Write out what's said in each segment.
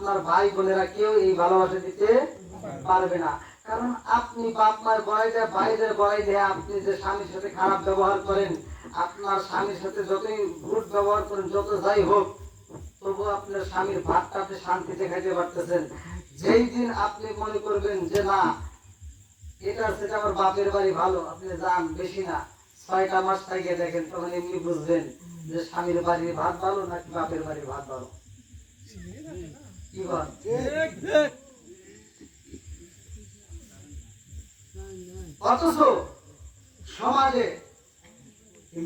আপনার ভাই বোনেরা কেউ এই ভালোবাসা দিতে পারবে না। কারণ আপনি বাপ মায়ের দেয় ভাইদের দেয় আপনি যে স্বামীর সাথে খারাপ ব্যবহার করেন, আপনার স্বামীর সাথে যতই গুড ব্যবহার করেন, যত যাই হোক তবু আপনার স্বামীর ভাতটা আপনি শান্তিতে খাইতে পারতেছেন। যেই দিন আপনি মনে করবেন যে, না, এটা সেটা আমার বাপের বাড়ি ভালো, আপনি যান, বেশি না। ছয়টা মাস থাকিয়ে দেখেন, তখন এমনি বুঝবেন যে স্বামীর বাড়ির ভাত ভালো নাকি বাপের বাড়ির ভাত ভালো। অথচ সমাজে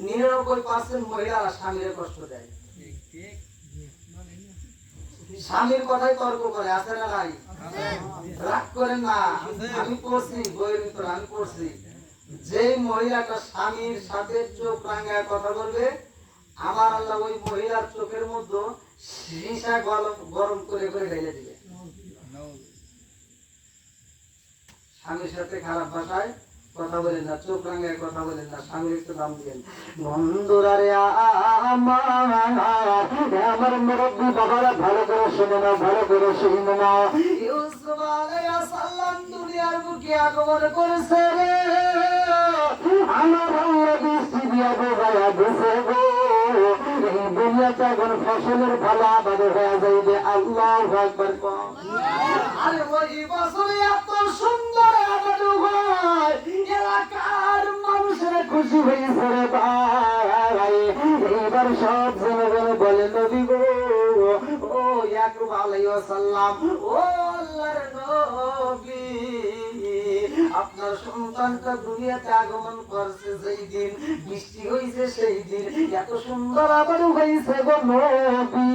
নিরানব্বই পার্সেন্ট মহিলারা স্বামীর কষ্ট দেয়। স্বামীর কথাই তর্ক করে, আছে না নাই? রাগ করেন না, আমি পড়ছি, বইয়ের ভিতরে আমি পড়ছি। যে মহিলাটা স্বামীর সাথে চোখ রাঙায় কথা বলবে, আমার আল্লাহ ওই মহিলার চোখের মধ্যে সীসা গরম গরম করে করে ঢেলে দিবে। স্বামীর সাথে খারাপ ভাষায় কথা বলেন না, চোখ রাঙায় কথা বলেন না, স্বামীর একটু দাম দিবেন বন্ধুরা আমার মুরব্বী বাবারা ভালো করে শুনে না ভালো করে শুনে না আমার এখন ফসলের ভালো আবাদ হয়ে যাইবে আল্লাহ একবার কম। আরে ওই বছরে এত সুন্দর খুশি হয়েছে রে ভাই। এবার সব জনগণ বলে, নবী গো, ও ইয়াকুব আলাইহিস সালাম, ও আপনার সন্তানটা দুনিয়াতে আগমন করছে সেই দিন, বৃষ্টি হয়েছে সেই দিন। এত সুন্দর আবার হয়েছে গো নবী।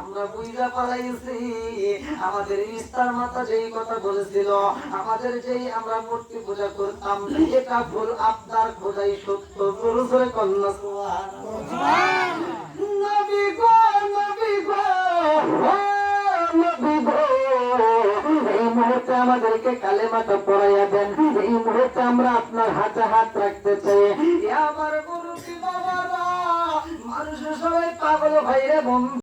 আমরা বুঝা পালাইছি। আমাদের ইস্তার মাতা যেই কথা বলেছিল, আমাদের যেই আমরা মূর্তি পূজা করতাম, এটা ভুল, আপনার খোঁজাই সত্য। জোরে কন্যা নবী গো নবী গো নবী গো। মুহূর্তে আমাদেরকে কালেমাটা পড়াইয়া দেন। এই মুহূর্তে আমরা আপনার হাতে হাত রাখতে চাই। আমার মানুষের সবাই পাগল ভাইরে বন্ধু।